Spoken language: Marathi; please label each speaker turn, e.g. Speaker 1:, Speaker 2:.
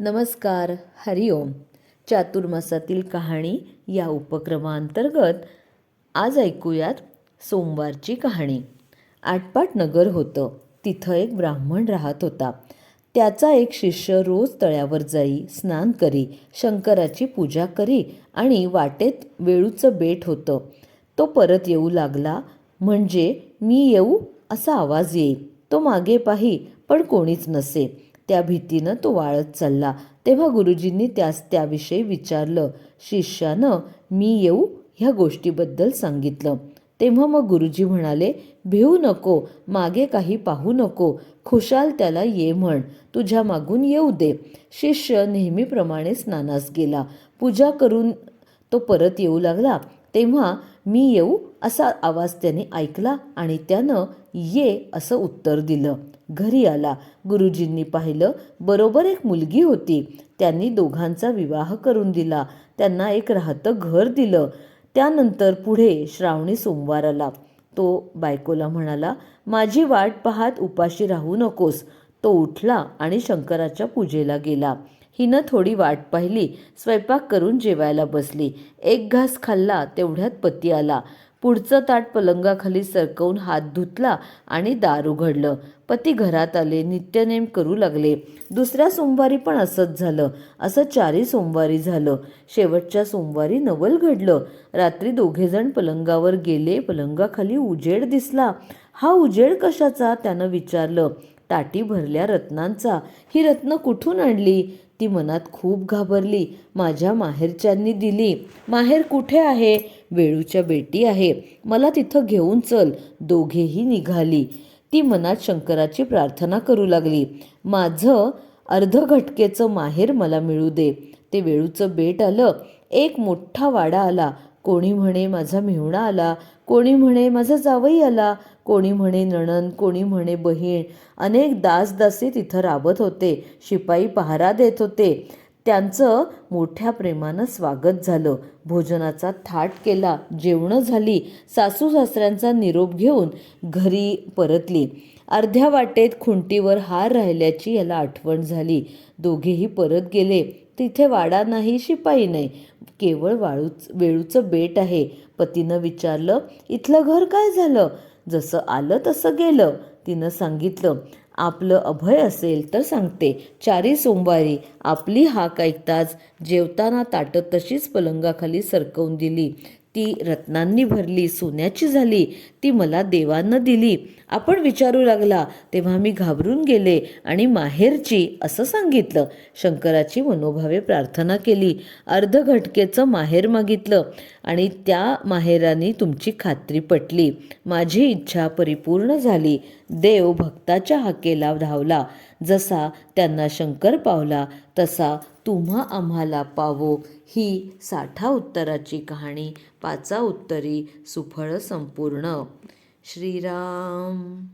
Speaker 1: नमस्कार हरिओम चातुर्मासातील कहाणी या उपक्रमांतर्गत आज ऐकूयात सोमवारची कहाणी. आटपाट नगर होतं तिथं एक ब्राह्मण राहत होता. त्याचा एक शिष्य रोज तळ्यावर जाई स्नान करी शंकराची पूजा करी आणि वाटेत वेळूचं बेट होतं. तो परत येऊ लागला म्हणजे मी येऊ? असा आवाज येई. तो मागे पाही पण कोणीच नसे. त्या भीतीनं तो वाळत चालला. तेव्हा गुरुजींनी त्यास त्याविषयी विचारलं. शिष्यानं मी येऊ ह्या गोष्टीबद्दल सांगितलं. तेव्हा मग गुरुजी म्हणाले भिवू नको मागे काही पाहू नको. खुशाल त्याला ये म्हण. तुझ्या मागून येऊ दे. शिष्य नेहमीप्रमाणे स्नानास गेला. पूजा करून तो परत येऊ लागला. तेव्हा मी येऊ असा आवाज त्याने ऐकला आणि त्यानं ये असं उत्तर दिलं. घरी आला. गुरुजींनी पाहिलं बरोबर एक मुलगी होती. त्यांनी दोघांचा विवाह करून दिला. त्यांना एक राहतं घर दिलं. त्यानंतर पुढे श्रावणी सोमवार आला. तो बायकोला म्हणाला माझी वाट पाहत उपाशी राहू नकोस. तो उठला आणि शंकराच्या पूजेला गेला. हिनं थोडी वाट पाहिली स्वयंपाक करून जेवायला बसली. एक घास खाल्ला तेवढ्यात पती आला. पुढचं ताट पलंगाखाली सरकवून हात धुतला आणि दार उघडलं. पती घरात आले नित्यनेम करू लागले. दुसऱ्या सोमवारी पण असंच झालं. असं चारही सोमवारी झालं. शेवटच्या सोमवारी नवल घडलं. रात्री दोघेजण पलंगावर गेले पलंगाखाली उजेड दिसला. हा उजेड कशाचा? त्यानं विचारलं. ताटी भरल्या रत्नांचा. ही रत्न कुठून आणली? ती मनात खूप घाबरली. माझ्या माहेरच्यांनी दिली. माहेर कुठे आहे? वेळूच्या बेटी आहे. मला तिथं घेऊन चल. दोघेही निघाली. ती मनात शंकराची प्रार्थना करू लागली. माझं अर्धघटकेचं माहेर मला मिळू दे. ते वेळूचं बेट आलं. एक मोठा वाडा आला. कोणी म्हणे माझा मेहुणा आला. कोणी म्हणे माझा जावई आला. कोणी म्हणे नणन कोणी म्हणे बहीण. अनेक दासदासी तिथं राबत होते. शिपाई पहारा देत होते. त्यांचं मोठ्या प्रेमानं स्वागत झालं. भोजनाचा थाट केला. जेवणं झाली. सासू सासऱ्यांचा निरोप घेऊन घरी परतली. अर्ध्या वाटेत खुंटीवर हार राहिल्याची याला आठवण झाली. दोघेही परत गेले. तिथे वाडा नाही शिपाई नाही. केवळ वाळूच वेळूचं बेट आहे. पतीनं विचारलं इथलं घर काय झालं? जसं आलं तसं गेलं. तिनं सांगितलं आपलं अभय असेल तर सांगते. चारी सोमवारी आपली हाक ऐकताच जेवताना ताटं तशीच पलंगाखाली सरकवून दिली. ती रत्नांनी भरली सोन्याची झाली ती मला देवानं दिली. आपण विचारू लागला तेव्हा मी घाबरून गेले आणि माहेरची असं सांगितलं. शंकराची मनोभावे प्रार्थना केली. अर्ध घटकेचं माहेर मागितलं आणि त्या माहेराने तुमची खात्री पटली. माझी इच्छा परिपूर्ण झाली. देव भक्ताच्या हाकेला धावला. जसा त्यांना शंकर पावला तसा तुम्हा आम्हाला पावो. ही साठा उत्तराची कहाणी. पाचा उत्तरी सुफळ संपूर्ण. श्रीराम.